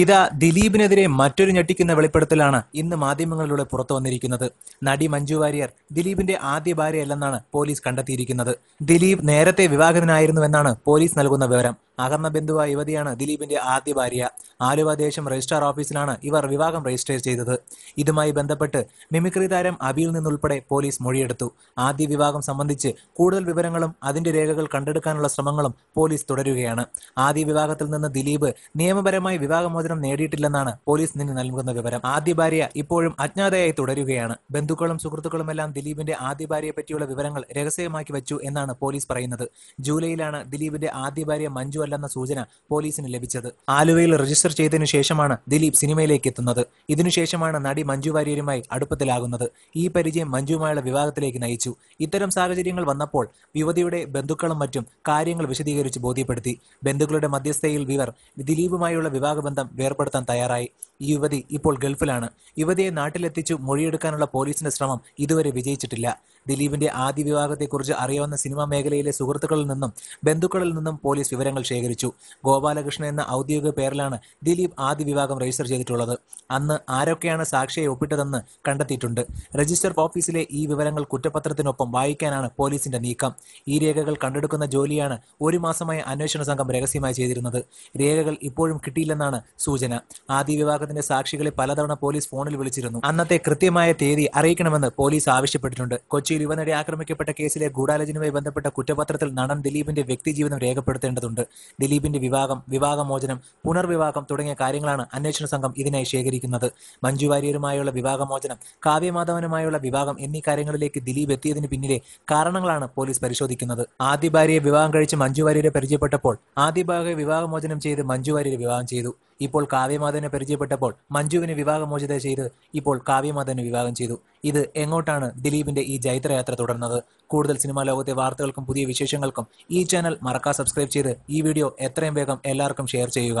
ഇതാ ദിലീപിനെതിരെ മറ്റൊരു ഞെട്ടിക്കുന്ന വെളിപ്പെടുത്തലാണ് ഇന്ന് മാധ്യമങ്ങളിലൂടെ പുറത്തു വന്നിരിക്കുന്നത്. നടി മഞ്ജു വാര്യർ ദിലീപിന്റെ ആദ്യ ഭാര്യയല്ലെന്നാണ് പോലീസ് കണ്ടെത്തിയിരിക്കുന്നത്. ദിലീപ് നേരത്തെ വിവാഹിതനായിരുന്നുവെന്നാണ് പോലീസ് നൽകുന്ന വിവരം. അകർന്ന ബന്ധുവായ യുവതിയാണ് ദിലീപിന്റെ ആദ്യ ഭാര്യ. ആലുവ ദേശം രജിസ്ട്രാർ ഓഫീസിലാണ് ഇവർ വിവാഹം രജിസ്റ്റർ ചെയ്തത്. ഇതുമായി ബന്ധപ്പെട്ട് മിമിക്രി താരം അബിയിൽ നിന്നുൾപ്പെടെ പോലീസ് മൊഴിയെടുത്തു. ആദ്യ വിവാഹം സംബന്ധിച്ച് കൂടുതൽ വിവരങ്ങളും അതിന്റെ രേഖകൾ കണ്ടെടുക്കാനുള്ള ശ്രമങ്ങളും പോലീസ് തുടരുകയാണ്. ആദ്യ വിവാഹത്തിൽ നിന്ന് ദിലീപ് നിയമപരമായി വിവാഹമോചനം നേടിയിട്ടില്ലെന്നാണ് പോലീസ് നിന്ന് നൽകുന്ന വിവരം. ആദ്യ ഭാര്യ ഇപ്പോഴും അജ്ഞാതയായി തുടരുകയാണ്. ബന്ധുക്കളും സുഹൃത്തുക്കളുമെല്ലാം ദിലീപിന്റെ ആദ്യ ഭാര്യയെ പറ്റിയുള്ള വിവരങ്ങൾ രഹസ്യമാക്കി വെച്ചു എന്നാണ് പോലീസ് പറയുന്നത്. ജൂലൈയിലാണ് ദിലീപിന്റെ ആദ്യ ഭാര്യ മഞ്ജു അല്ലെന്ന സൂചന പോലീസിന് ലഭിച്ചത്. ആലുവയിൽ രജിസ്റ്റർ ചെയ്തതിനു ശേഷമാണ് ദിലീപ് സിനിമയിലേക്ക് എത്തുന്നത്. ഇതിനുശേഷമാണ് നടി മഞ്ജു വാര്യരുമായി അടുപ്പത്തിലാകുന്നത്. ഈ പരിചയം മഞ്ജുമായുള്ള വിവാഹത്തിലേക്ക് നയിച്ചു. ഇത്തരം സാഹചര്യങ്ങൾ വന്നപ്പോൾ യുവതിയുടെ ബന്ധുക്കളും മറ്റും കാര്യങ്ങൾ വിശദീകരിച്ച് ബോധ്യപ്പെടുത്തി. ബന്ധുക്കളുടെ മധ്യസ്ഥയിൽ വിവർ ദിലീപുമായുള്ള വിവാഹബന്ധം വേർപ്പെടുത്താൻ തയ്യാറായി. ഈ യുവതി ഇപ്പോൾ ഗൾഫിലാണ്. യുവതിയെ നാട്ടിലെത്തിച്ചു മൊഴിയെടുക്കാനുള്ള പോലീസിന്റെ ശ്രമം ഇതുവരെ വിജയിച്ചിട്ടില്ല. ദിലീപിന്റെ ആദ്യ വിവാഹത്തെക്കുറിച്ച് അറിയാവുന്ന സിനിമാ മേഖലയിലെ സുഹൃത്തുക്കളിൽ നിന്നും ബന്ധുക്കളിൽ നിന്നും പോലീസ് വിവരങ്ങൾ ശേഖരിച്ചു. ഗോപാലകൃഷ്ണൻ എന്ന ഔദ്യോഗിക പേരിലാണ് ദിലീപ് ആദ്യ വിവാഹം രജിസ്റ്റർ ചെയ്തിട്ടുള്ളത്. അന്ന് ആരൊക്കെയാണ് സാക്ഷിയെ ഒപ്പിട്ടതെന്ന് കണ്ടെത്തിയിട്ടുണ്ട്. രജിസ്റ്റർ ഓഫീസിലെ ഈ വിവരങ്ങൾ കുറ്റപത്രത്തിനൊപ്പം വായിക്കാനാണ് പോലീസിന്റെ നീക്കം. ഈ രേഖകൾ കണ്ടെടുക്കുന്ന ജോലിയാണ് ഒരു മാസമായി അന്വേഷണ സംഘം രഹസ്യമായി ചെയ്തിരുന്നത്. രേഖകൾ ഇപ്പോഴും കിട്ടിയില്ലെന്നാണ് സൂചന. ആദ്യ വിവാഹത്തിന്റെ സാക്ഷികളെ പലതവണ പോലീസ് ഫോണിൽ വിളിച്ചിരുന്നു. അന്നത്തെ കൃത്യമായ തീയതി അറിയിക്കണമെന്ന് പോലീസ് ആവശ്യപ്പെട്ടിട്ടുണ്ട്. കൊച്ചിയിൽ യുവനടി ആക്രമിക്കപ്പെട്ട കേസിലെ ഗൂഢാലോചനയുമായി ബന്ധപ്പെട്ട കുറ്റപത്രത്തിൽ നടൻ ദിലീപിന്റെ വ്യക്തിജീവിതം രേഖപ്പെടുത്തേണ്ടതുണ്ട്. ദിലീപിന്റെ വിവാഹം വിവാഹമോചനം പുനർവിവാഹം തുടങ്ങിയ കാര്യങ്ങളാണ് അന്വേഷണ സംഘം ഇതിനായി ശേഖരിക്കുന്നത്. മഞ്ജു വാര്യരുമായുള്ള വിവാഹമോചനം കാവ്യമാധവനുമായുള്ള വിവാഹം എന്നീ കാര്യങ്ങളിലേക്ക് ദിലീപ് എത്തിയതിന് പിന്നിലെ കാരണങ്ങളാണ് പോലീസ് പരിശോധിക്കുന്നത്. ആദ്യ ഭാര്യയെ വിവാഹം കഴിച്ച് മഞ്ജു വാര്യരെ പരിചയപ്പെട്ടപ്പോൾ ആദ്യ ഭാഗ വിവാഹമോചനം ചെയ്ത് മഞ്ജു വാര്യരെ വിവാഹം ചെയ്തു. ഇപ്പോൾ കാവ്യമാധവനെ പരിചയപ്പെട്ടപ്പോൾ മഞ്ജുവിനെ വിവാഹമോചിത ചെയ്ത് ഇപ്പോൾ കാവ്യമാധവനെ വിവാഹം ചെയ്തു. ഇത് എങ്ങോട്ടാണ് ദിലീപിന്റെ ഈ ജൈത്രയാത്ര തുടർന്നത്? കൂടുതൽ സിനിമാ ലോകത്തെ വാർത്തകൾക്കും പുതിയ വിശേഷങ്ങൾക്കും ഈ ചാനൽ മറക്കാ സബ്സ്ക്രൈബ് ചെയ്ത് ഈ വീഡിയോ എത്രയും വേഗം എല്ലാവർക്കും ഷെയർ ചെയ്യുക.